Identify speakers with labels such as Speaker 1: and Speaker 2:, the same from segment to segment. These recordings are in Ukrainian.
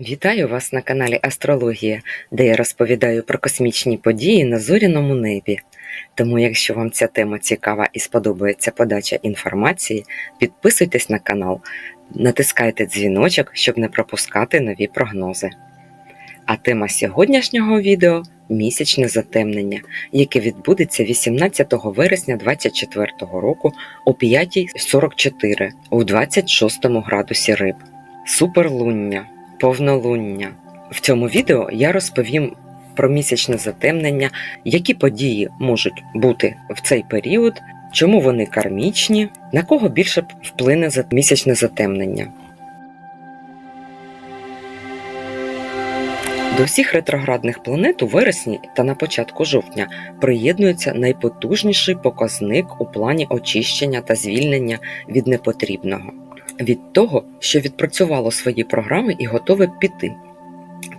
Speaker 1: Вітаю вас на каналі Астрологія, де я розповідаю про космічні події на зоряному небі. Тому, якщо вам ця тема цікава і сподобається подача інформації, підписуйтесь на канал, натискайте дзвіночок, щоб не пропускати нові прогнози. А тема сьогоднішнього відео місячне затемнення, яке відбудеться 18 вересня 2024 року о 5.44 у 26 градусі риб. Суперлуння, повнолуння. В цьому відео я розповім про місячне затемнення, які події можуть бути в цей період, чому вони кармічні, на кого більше вплине місячне затемнення. До всіх ретроградних планет у вересні та на початку жовтня приєднується найпотужніший показник у плані очищення та звільнення від непотрібного, від того, що відпрацювало свої програми і готове піти.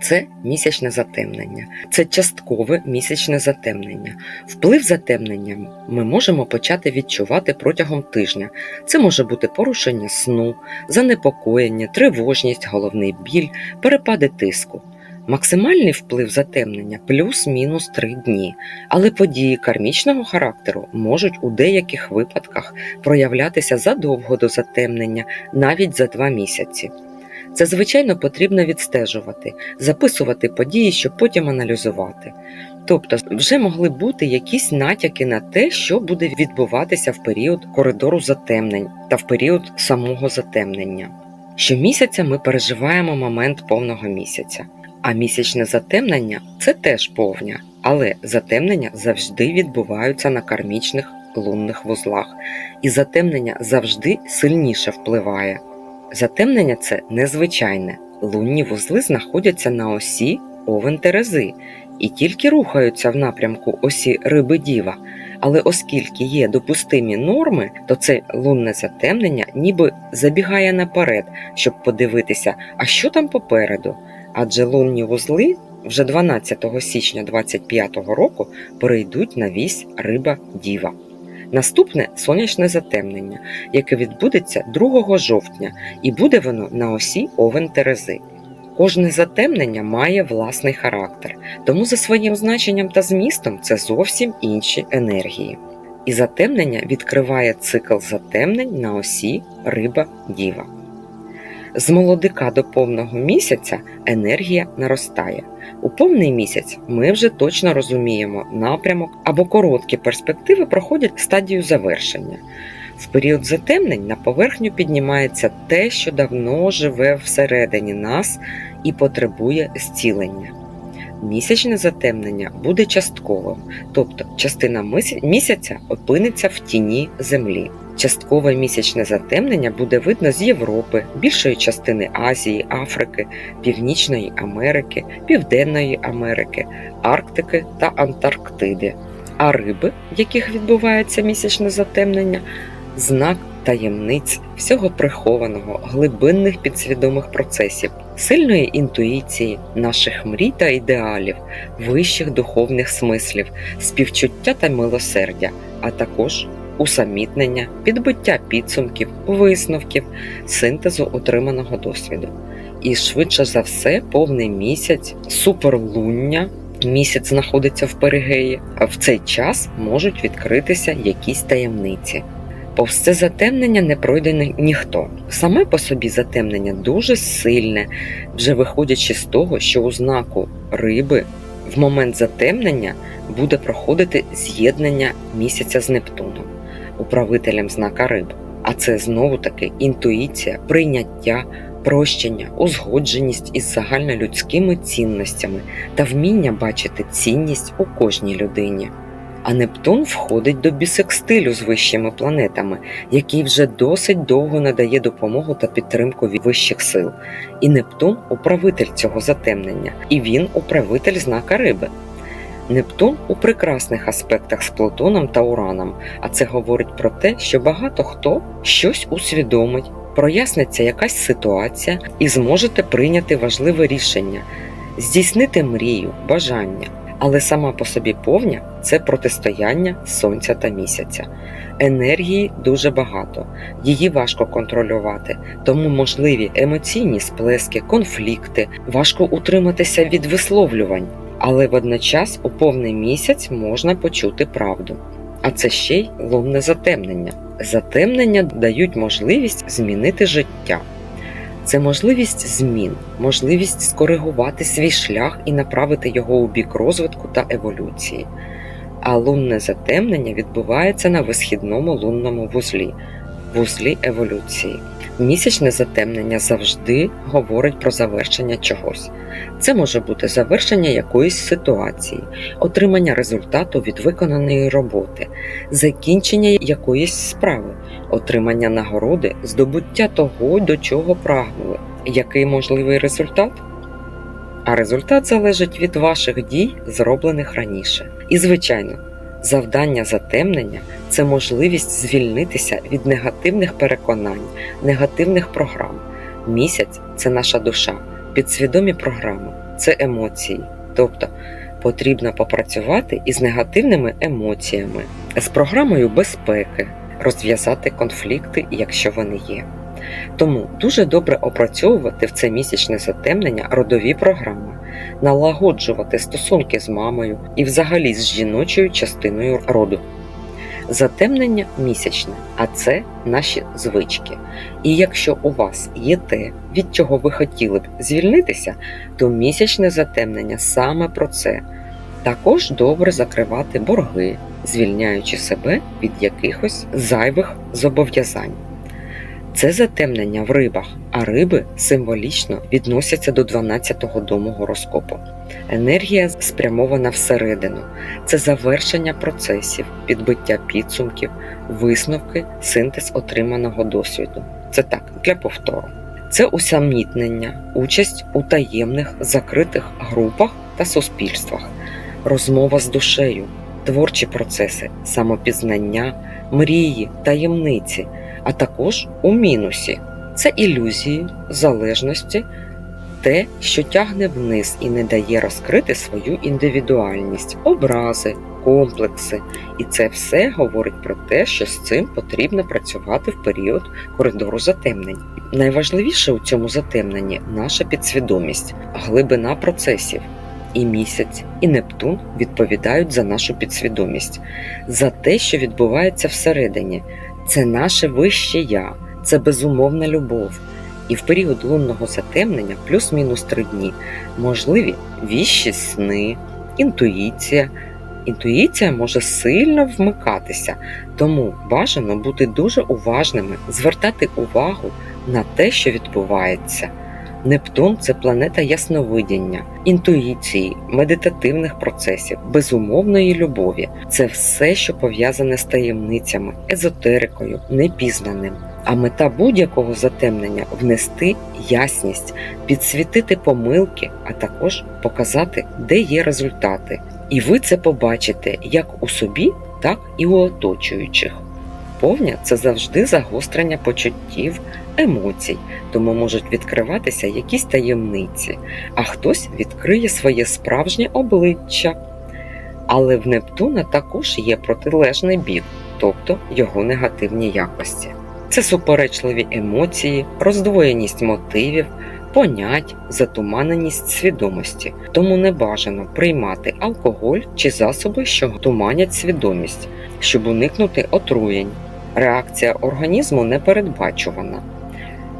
Speaker 1: Це місячне затемнення, це часткове місячне затемнення. Вплив затемнення ми можемо почати відчувати протягом тижня. Це може бути порушення сну, занепокоєння, тривожність, головний біль, перепади тиску. Максимальний вплив затемнення плюс-мінус 3 дні, але події кармічного характеру можуть у деяких випадках проявлятися задовго до затемнення, навіть за 2 місяці. Це, звичайно, потрібно відстежувати, записувати події, щоб потім аналізувати. Тобто, вже могли бути якісь натяки на те, що буде відбуватися в період коридору затемнень та в період самого затемнення. Щомісяця ми переживаємо момент повного місяця. А місячне затемнення це теж повня, але затемнення завжди відбуваються на кармічних лунних вузлах, і затемнення завжди сильніше впливає. Затемнення це незвичайне. Лунні вузли знаходяться на осі овен Терези і тільки рухаються в напрямку осі Риби Діва. Але оскільки є допустимі норми, то це лунне затемнення ніби забігає наперед, щоб подивитися, а що там попереду адже лунні вузли вже 12 січня 2025 року перейдуть на вісь риба Діва. Наступне сонячне затемнення, яке відбудеться 2 жовтня, і буде воно на осі Овен Терези. Кожне затемнення має власний характер, тому за своїм значенням та змістом це зовсім інші енергії. І затемнення відкриває цикл затемнень на осі Риба Діва. З молодика до повного місяця енергія наростає. У повний місяць ми вже точно розуміємо напрямок або короткі перспективи проходять стадію завершення. В період затемнень на поверхню піднімається те, що давно живе всередині нас і потребує зцілення. Місячне затемнення буде частковим, тобто частина місяця опиниться в тіні землі. Часткове місячне затемнення буде видно з Європи, більшої частини Азії, Африки, Північної Америки, Південної Америки, Арктики та Антарктиди. А риби, в яких відбувається місячне затемнення, знак таємниць всього прихованого, глибинних підсвідомих процесів, сильної інтуїції, наших мрій та ідеалів, вищих духовних смислів, співчуття та милосердя, а також усамітнення, підбиття підсумків, висновків, синтезу отриманого досвіду. І швидше за все, повний місяць, суперлуння. Місяць знаходиться в перигеї, а в цей час можуть відкритися якісь таємниці. Повз це затемнення не пройде ні- ніхто. Саме по собі затемнення дуже сильне, вже виходячи з того, що у знаку риби в момент затемнення буде проходити з'єднання місяця з Нептуном, управителем знака риб. А це знову таки інтуїція, прийняття, прощення, узгодженість із загальнолюдськими цінностями та вміння бачити цінність у кожній людині. А Нептун входить до бісекстилю з вищими планетами, який вже досить довго надає допомогу та підтримку від вищих сил. І Нептун управитель цього затемнення, і він управитель знака риби. Нептун у прекрасних аспектах з Плутоном та Ураном, а це говорить про те, що багато хто щось усвідомить, проясниться якась ситуація і зможете прийняти важливе рішення, здійснити мрію, бажання. Але сама по собі повня це протистояння сонця та місяця. Енергії дуже багато, її важко контролювати, тому можливі емоційні сплески, конфлікти, важко утриматися від висловлювань, але водночас у повний місяць можна почути правду. А це ще й лунне затемнення. Затемнення дають можливість змінити життя. Це можливість змін, можливість скоригувати свій шлях і направити його у бік розвитку та еволюції. А лунне затемнення відбувається на висхідному лунному вузлі, вузлі еволюції. Місячне затемнення завжди говорить про завершення чогось. Це може бути завершення якоїсь ситуації, отримання результату від виконаної роботи, закінчення якоїсь справи, отримання нагороди, здобуття того, до чого прагнули. Який можливий результат? А результат залежить від ваших дій, зроблених раніше. І, звичайно, завдання затемнення це можливість звільнитися від негативних переконань, негативних програм. Місяць це наша душа, підсвідомі програми, це емоції. Тобто потрібно попрацювати із негативними емоціями, з програмою безпеки, розв'язати конфлікти, якщо вони є. Тому дуже добре опрацьовувати в це місячне затемнення родові програми, налагоджувати стосунки з мамою і взагалі з жіночою частиною роду. Затемнення місячне, а це наші звички. І якщо у вас є те, від чого ви хотіли б звільнитися, то місячне затемнення саме про це. Також добре закривати борги, звільняючи себе від якихось зайвих зобов'язань. Це затемнення в рибах, а риби символічно відносяться до 12-го дому гороскопу. Енергія спрямована всередину, це завершення процесів, підбиття підсумків, висновки, синтез отриманого досвіду. Це так, для повтору. Це усамітнення, участь у таємних закритих групах та суспільствах, розмова з душею, творчі процеси, самопізнання, мрії, таємниці а також у мінусі це ілюзії, залежності, те, що тягне вниз і не дає розкрити свою індивідуальність, образи, комплекси. І це все говорить про те, що з цим потрібно працювати в період коридору затемнень. Найважливіше у цьому затемненні наша підсвідомість, глибина процесів. І місяць, і Нептун відповідають за нашу підсвідомість, за те, що відбувається всередині, це наше вище я, це безумовна любов. І в період лунного затемнення, плюс-мінус три дні, можливі віщі сни, інтуїція. Інтуїція може сильно вмикатися, тому бажано бути дуже уважними, звертати увагу на те, що відбувається. Нептун це планета ясновидіння, інтуїції, медитативних процесів, безумовної любові. Це все, що пов'язане з таємницями, езотерикою, непізнаним. А мета будь-якого затемнення внести ясність, підсвітити помилки, а також показати, де є результати. І ви це побачите як у собі, так і у оточуючих. Повня це завжди загострення почуттів, емоцій, тому можуть відкриватися якісь таємниці, а хтось відкриє своє справжнє обличчя. Але в Нептуна також є протилежний бік, тобто його негативні якості. Це суперечливі емоції, роздвоєність мотивів, понять, затуманеність свідомості, тому не бажано приймати алкоголь чи засоби, що туманять свідомість, щоб уникнути отруєнь. Реакція організму непередбачувана.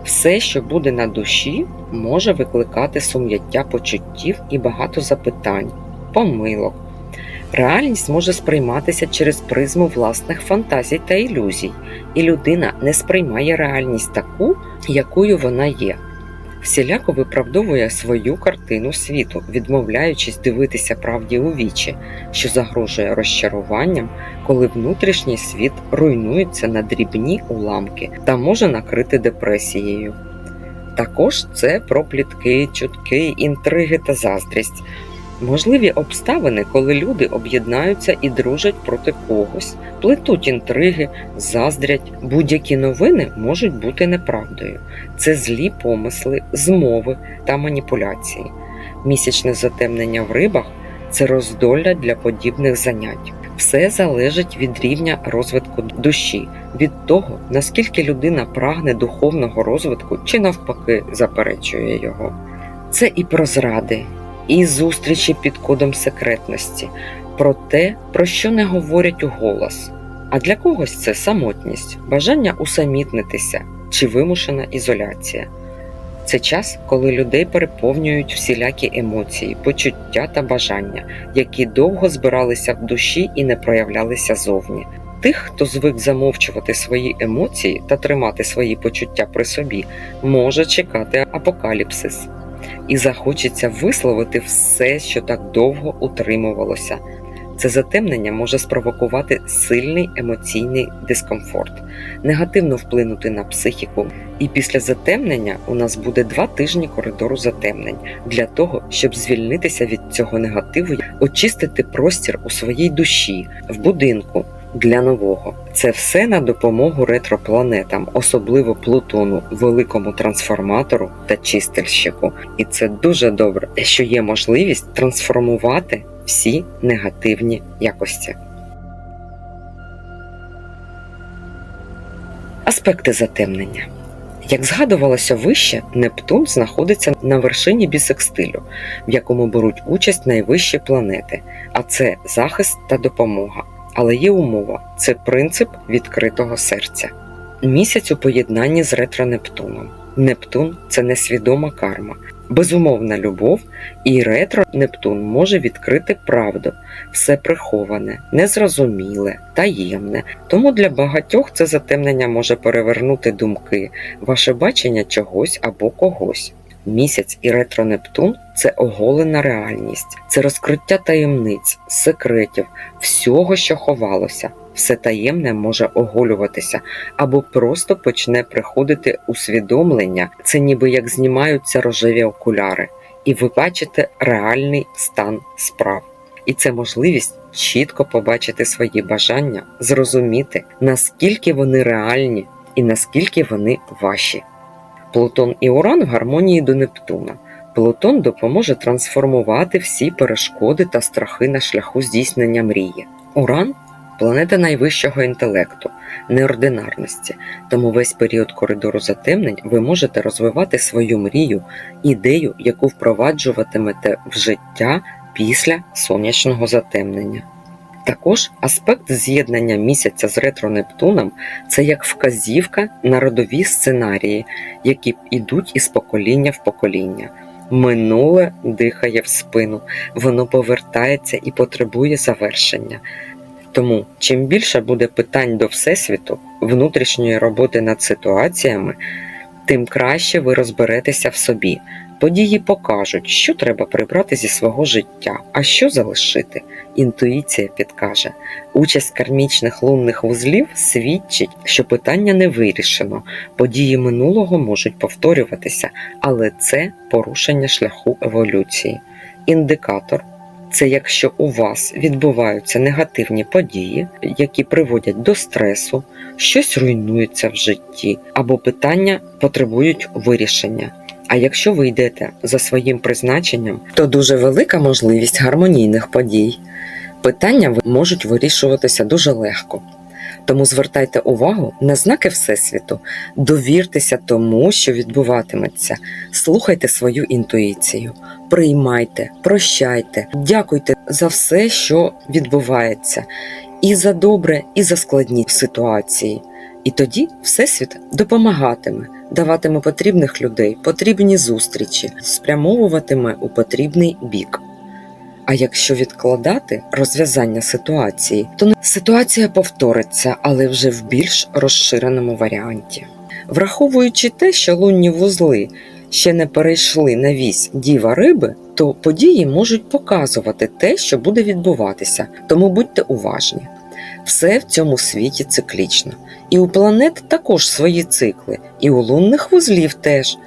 Speaker 1: Все, що буде на душі, може викликати сум'яття почуттів і багато запитань, помилок. Реальність може сприйматися через призму власних фантазій та ілюзій, і людина не сприймає реальність таку, якою вона є. Всіляко виправдовує свою картину світу, відмовляючись дивитися правді у вічі, що загрожує розчаруванням, коли внутрішній світ руйнується на дрібні уламки та може накрити депресією. Також це про плітки, чутки, інтриги та заздрість. Можливі обставини, коли люди об'єднаються і дружать проти когось, плетуть інтриги, заздрять. Будь-які новини можуть бути неправдою. Це злі помисли, змови та маніпуляції. Місячне затемнення в рибах це роздолля для подібних занять. Все залежить від рівня розвитку душі, від того, наскільки людина прагне духовного розвитку чи навпаки заперечує його. Це і про зради, і зустрічі під кодом секретності, про те, про що не говорять у голос. А для когось це самотність, бажання усамітнитися чи вимушена ізоляція. Це час, коли людей переповнюють всілякі емоції, почуття та бажання, які довго збиралися в душі і не проявлялися зовні. Тих, хто звик замовчувати свої емоції та тримати свої почуття при собі, може чекати апокаліпсис, і захочеться висловити все, що так довго утримувалося. Це затемнення може спровокувати сильний емоційний дискомфорт, негативно вплинути на психіку. І після затемнення у нас буде два тижні коридору затемнень для того, щоб звільнитися від цього негативу, очистити простір у своїй душі, в будинку для нового. Це все на допомогу ретропланетам, особливо Плутону, великому трансформатору та чистильщику. І це дуже добре, що є можливість трансформувати всі негативні якості. Аспекти затемнення. Як згадувалося вище, Нептун знаходиться на вершині бісекстилю, в якому беруть участь найвищі планети, а це захист та допомога. Але є умова це принцип відкритого серця. Місяць у поєднанні з ретро-Нептуном. Нептун це несвідома карма, безумовна любов, і ретро Нептун може відкрити правду, все приховане, незрозуміле, таємне. Тому для багатьох це затемнення може перевернути думки, ваше бачення чогось або когось. Місяць і ретро Нептун це оголена реальність, це розкриття таємниць, секретів, всього, що ховалося. Все таємне може оголюватися або просто почне приходити усвідомлення, це ніби як знімаються рожеві окуляри, і ви бачите реальний стан справ. І це можливість чітко побачити свої бажання, зрозуміти, наскільки вони реальні і наскільки вони ваші. Плутон і Уран в гармонії до Нептуна. Плутон допоможе трансформувати всі перешкоди та страхи на шляху здійснення мрії. Уран планета найвищого інтелекту, неординарності, тому весь період коридору затемнень ви можете розвивати свою мрію, ідею, яку впроваджуватимете в життя після сонячного затемнення. Також аспект з'єднання місяця з ретро-Нептуном – це як вказівка на родові сценарії, які йдуть із покоління в покоління. Минуле дихає в спину, воно повертається і потребує завершення. Тому чим більше буде питань до Всесвіту, внутрішньої роботи над ситуаціями, тим краще ви розберетеся в собі. Події покажуть, що треба прибрати зі свого життя, а що залишити. Інтуїція підкаже. Участь кармічних лунних вузлів свідчить, що питання не вирішено, події минулого можуть повторюватися, але це порушення шляху еволюції. Індикатор це якщо у вас відбуваються негативні події, які приводять до стресу, щось руйнується в житті, або питання потребують вирішення. А якщо ви йдете за своїм призначенням, то дуже велика можливість гармонійних подій. Питання можуть вирішуватися дуже легко. Тому звертайте увагу на знаки Всесвіту, довіртеся тому, що відбуватиметься, слухайте свою інтуїцію, приймайте, прощайте, дякуйте за все, що відбувається, і за добре, і за складні ситуації. І тоді Всесвіт допомагатиме, даватиме потрібних людей, потрібні зустрічі, спрямовуватиме у потрібний бік. А якщо відкладати розв'язання ситуації, то ситуація повториться, але вже в більш розширеному варіанті. Враховуючи те, що лунні вузли ще не перейшли на вісь діва риби, то події можуть показувати те, що буде відбуватися, тому будьте уважні. Все в цьому світі циклічно. І у планет також свої цикли, і у лунних вузлів теж.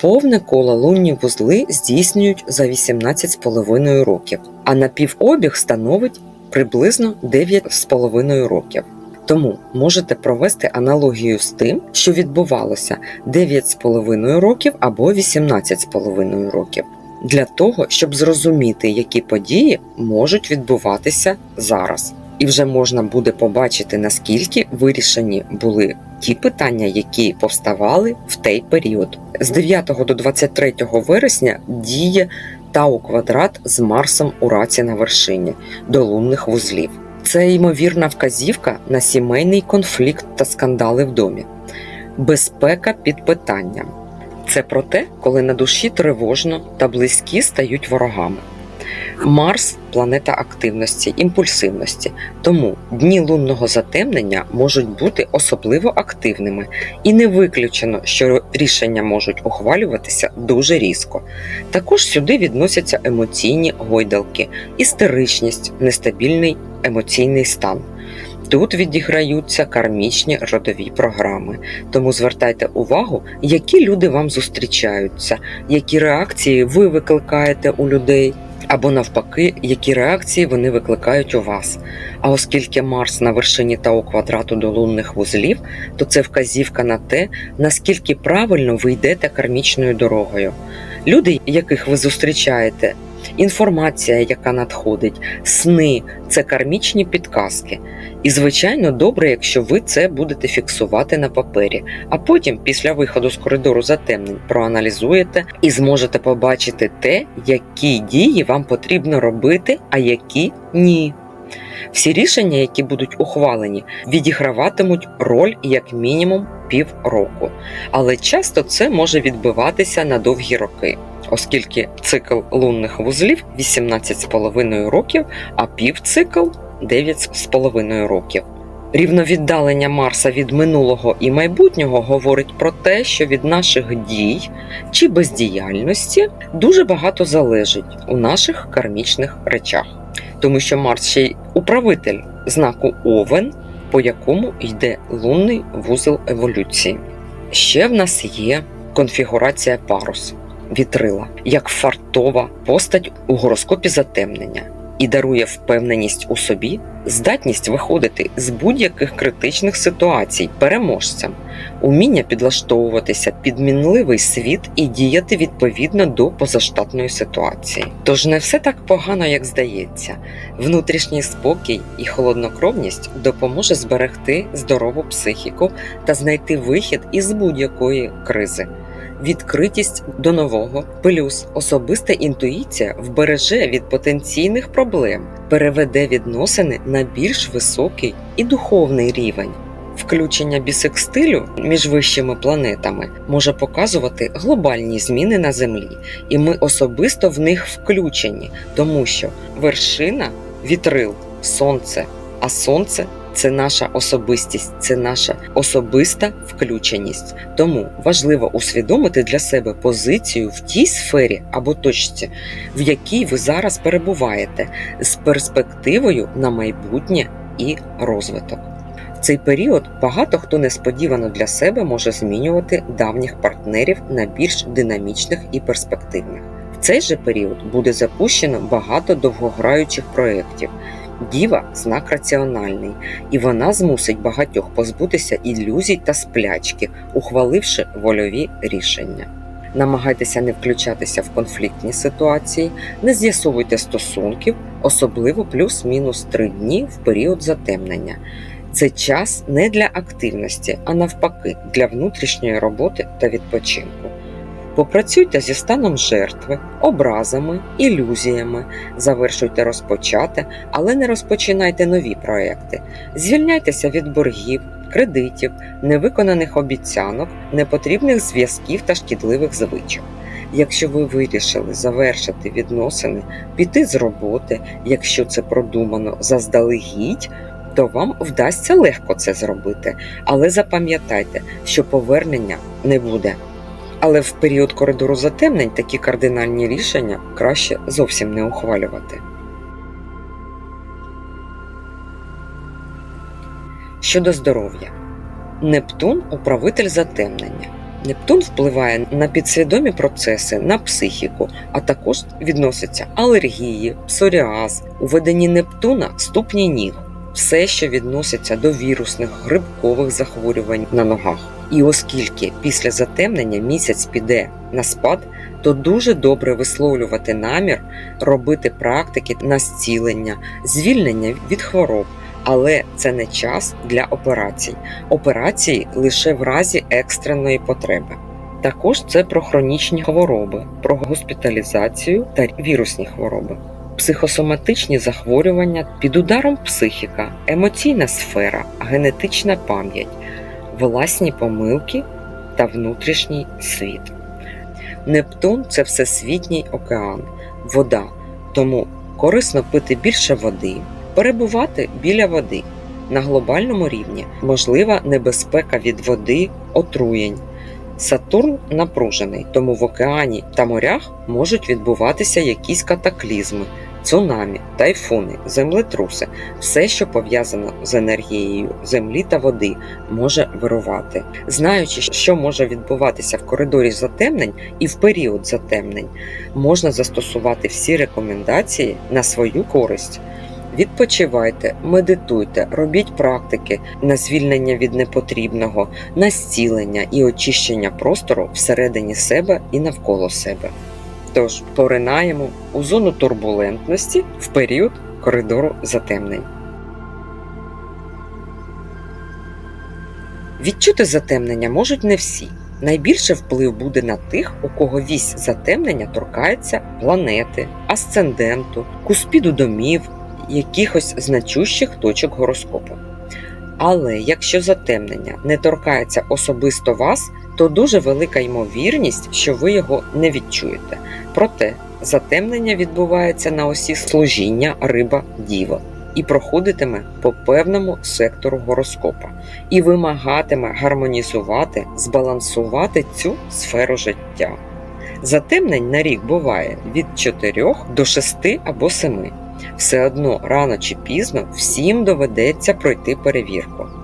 Speaker 1: Повне коло лунні вузли здійснюють за 18,5 років, а напівобіг становить приблизно 9,5 років. Тому можете провести аналогію з тим, що відбувалося 9,5 років або 18,5 років. для того, щоб зрозуміти, які події можуть відбуватися зараз. І вже можна буде побачити, наскільки вирішені були ті питання, які повставали в той період. З 9 до 23 вересня діє Тау квадрат з Марсом у раці на вершині до лунних вузлів. Це ймовірна вказівка на сімейний конфлікт та скандали в домі. Безпека під питанням. Це про те, коли на душі тривожно та близькі стають ворогами. Марс планета активності, імпульсивності, тому дні лунного затемнення можуть бути особливо активними, і не виключено, що рішення можуть ухвалюватися дуже різко. Також сюди відносяться емоційні гойдалки, істеричність, нестабільний емоційний стан. Тут відіграються кармічні родові програми, тому звертайте увагу, які люди вам зустрічаються, які реакції ви викликаєте у людей, або навпаки, які реакції вони викликають у вас. А оскільки Марс на вершині Тау квадрату до лунних вузлів, то це вказівка на те, наскільки правильно ви йдете кармічною дорогою. Люди, яких ви зустрічаєте, інформація, яка надходить, сни це кармічні підказки. І, звичайно, добре, якщо ви це будете фіксувати на папері, а потім, після виходу з коридору затемнень, проаналізуєте і зможете побачити те, які дії вам потрібно робити, а які ні. Всі рішення, які будуть ухвалені, відіграватимуть роль як мінімум півроку, але часто це може відбиватися на довгі роки, оскільки цикл лунних вузлів 18,5 років, а півцикл 9,5 років. Рівновіддалення Марса від минулого і майбутнього говорить про те, що від наших дій чи бездіяльності дуже багато залежить у наших кармічних речах, тому що Марс ще й управитель знаку Овен, по якому йде лунний вузол еволюції. Ще в нас є конфігурація парус вітрила як фартова постать у гороскопі затемнення і дарує впевненість у собі, здатність виходити з будь-яких критичних ситуацій переможцям, уміння підлаштовуватися під мінливий світ і діяти відповідно до позаштатної ситуації. Тож не все так погано, як здається. Внутрішній спокій і холоднокровність допоможе зберегти здорову психіку та знайти вихід із будь-якої кризи відкритість до нового, плюс особиста інтуїція вбереже від потенційних проблем, переведе відносини на більш високий і духовний рівень. Включення бісекстилю між вищими планетами може показувати глобальні зміни на Землі, і ми особисто в них включені, тому що вершина вітрил, сонце, а сонце це наша особистість, це наша особиста включеність. Тому важливо усвідомити для себе позицію в тій сфері або точці, в якій ви зараз перебуваєте, з перспективою на майбутнє і розвиток. В цей період багато хто несподівано для себе може змінювати давніх партнерів на більш динамічних і перспективних. В цей же період буде запущено багато довгограючих проєктів. Діва знак раціональний, і вона змусить багатьох позбутися ілюзій та сплячки, ухваливши вольові рішення. Намагайтеся не включатися в конфліктні ситуації, не з'ясовуйте стосунків, особливо плюс-мінус три дні в період затемнення. Це час не для активності, а навпаки, для внутрішньої роботи та відпочинку. Попрацюйте зі станом жертви, образами, ілюзіями, завершуйте розпочати, але не розпочинайте нові проекти. Звільняйтеся від боргів, кредитів, невиконаних обіцянок, непотрібних зв'язків та шкідливих звичок. Якщо ви вирішили завершити відносини, піти з роботи, якщо це продумано заздалегідь, то вам вдасться легко це зробити, але запам'ятайте, що повернення не буде. Але в період коридору затемнень такі кардинальні рішення краще зовсім не ухвалювати. Щодо здоров'я, Нептун управитель затемнення. Нептун впливає на підсвідомі процеси, на психіку, а також відносяться алергії, псоріаз, у веденні Нептуна ступні ніг, все, що відноситься до вірусних грибкових захворювань на ногах. І оскільки після затемнення місяць піде на спад, то дуже добре висловлювати намір, робити практики на зцілення, звільнення від хвороб. Але це не час для операцій. Операції лише в разі екстреної потреби. Також це про хронічні хвороби, про госпіталізацію та вірусні хвороби, психосоматичні захворювання під ударом психіка, емоційна сфера, генетична пам'ять, власні помилки та внутрішній світ. Нептун це всесвітній океан, вода, тому корисно пити більше води, перебувати біля води. На глобальному рівні можлива небезпека від води, отруєнь. Сатурн напружений, тому в океані та морях можуть відбуватися якісь катаклізми, цунамі, тайфуни, землетруси. Все, що пов'язано з енергією землі та води, може вирувати. Знаючи, що може відбуватися в коридорі затемнень і в період затемнень, можна застосувати всі рекомендації на свою користь. Відпочивайте, медитуйте, робіть практики на звільнення від непотрібного, на зцілення і очищення простору всередині себе і навколо себе. Тож поринаємо у зону турбулентності в період коридору затемнень. Відчути затемнення можуть не всі. Найбільше вплив буде на тих, у кого вісь затемнення торкається планети, асценденту, куспіду домів, якихось значущих точок гороскопу. Але якщо затемнення не торкається особисто вас, то дуже велика ймовірність, що ви його не відчуєте. Проте затемнення відбувається на осі служіння риба діва і проходитиме по певному сектору гороскопа і вимагатиме гармонізувати, збалансувати цю сферу життя. Затемнень на рік буває від 4 до 6 або 7. Все одно рано чи пізно всім доведеться пройти перевірку.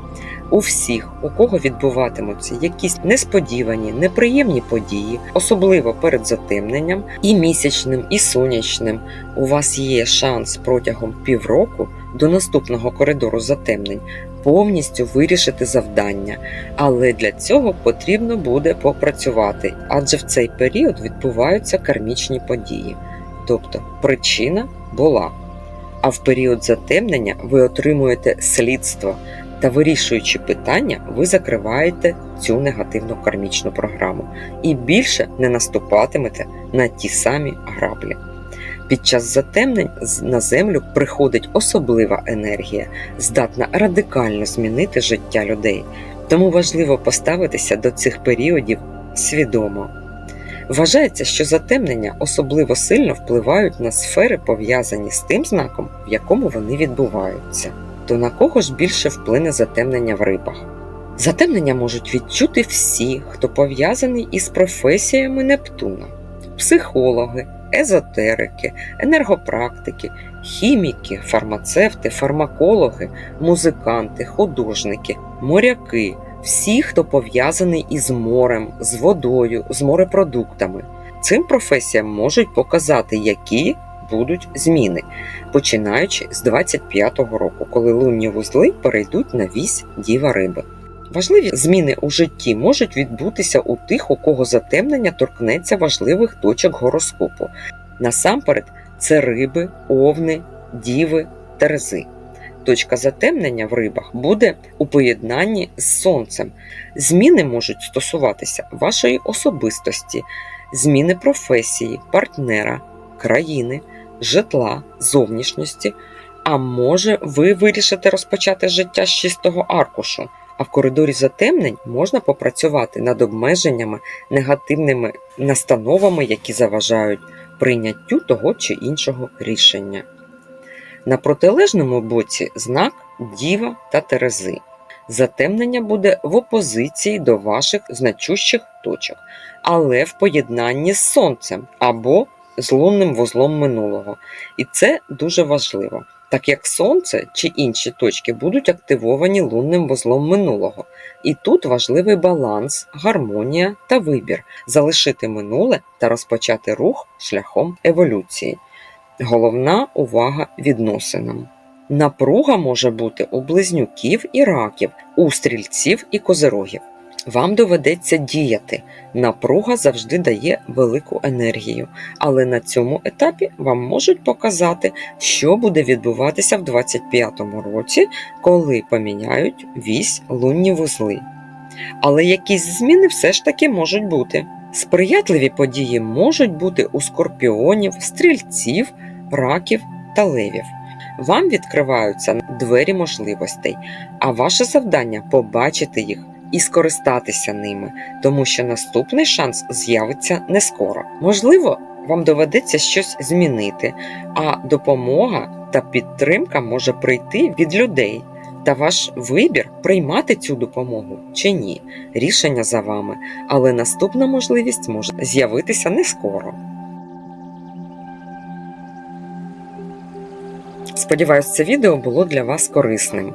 Speaker 1: У всіх, у кого відбуватимуться якісь несподівані, неприємні події, особливо перед затемненням, і місячним, і сонячним, у вас є шанс протягом півроку до наступного коридору затемнень повністю вирішити завдання, але для цього потрібно буде попрацювати, адже в цей період відбуваються кармічні події. Тобто причина була. А в період затемнення ви отримуєте слідство та вирішуючи питання, ви закриваєте цю негативну кармічну програму і більше не наступатимете на ті самі граблі. Під час затемнень на землю приходить особлива енергія, здатна радикально змінити життя людей. Тому важливо поставитися до цих періодів свідомо. Вважається, що затемнення особливо сильно впливають на сфери, пов'язані з тим знаком, в якому вони відбуваються. То на кого ж більше вплине затемнення в рибах? Затемнення можуть відчути всі, хто пов'язаний із професіями Нептуна: психологи, езотерики, енергопрактики, хіміки, фармацевти, фармакологи, музиканти, художники, моряки всі, хто пов'язаний із морем, з водою, з морепродуктами. Цим професіям можуть показати, які будуть зміни, починаючи з 25-го року, коли лунні вузли перейдуть на вісь діва риби. Важливі зміни у житті можуть відбутися у тих, у кого затемнення торкнеться важливих точок гороскопу. Насамперед, це риби, овни, діви, терези точка затемнення в рибах буде у поєднанні з сонцем. Зміни можуть стосуватися вашої особистості, зміни професії, партнера, країни, житла, зовнішності. А може, ви вирішите розпочати життя з чистого аркушу. А в коридорі затемнень можна попрацювати над обмеженнями, негативними настановами, які заважають прийняттю того чи іншого рішення. На протилежному боці знак Діва та Терези. Затемнення буде в опозиції до ваших значущих точок, але в поєднанні з сонцем або з лунним вузлом минулого. І це дуже важливо, так як сонце чи інші точки будуть активовані лунним вузлом минулого. І тут важливий баланс, гармонія та вибір залишити минуле та розпочати рух шляхом еволюції. Головна увага відносинам. Напруга може бути у близнюків і раків, у стрільців і козирогів. Вам доведеться діяти. Напруга завжди дає велику енергію, але на цьому етапі вам можуть показати, що буде відбуватися в 25-му році, коли поміняють вісь лунні вузли. Але якісь зміни все ж таки можуть бути. Сприятливі події можуть бути у скорпіонів, стрільців, раків та левів. Вам відкриваються двері можливостей, а ваше завдання побачити їх і скористатися ними, тому що наступний шанс з'явиться не скоро. Можливо, вам доведеться щось змінити, а допомога та підтримка може прийти від людей. Та ваш вибір приймати цю допомогу чи ні. Рішення за вами, але наступна можливість може з'явитися не скоро. Сподіваюсь, це відео було для вас корисним.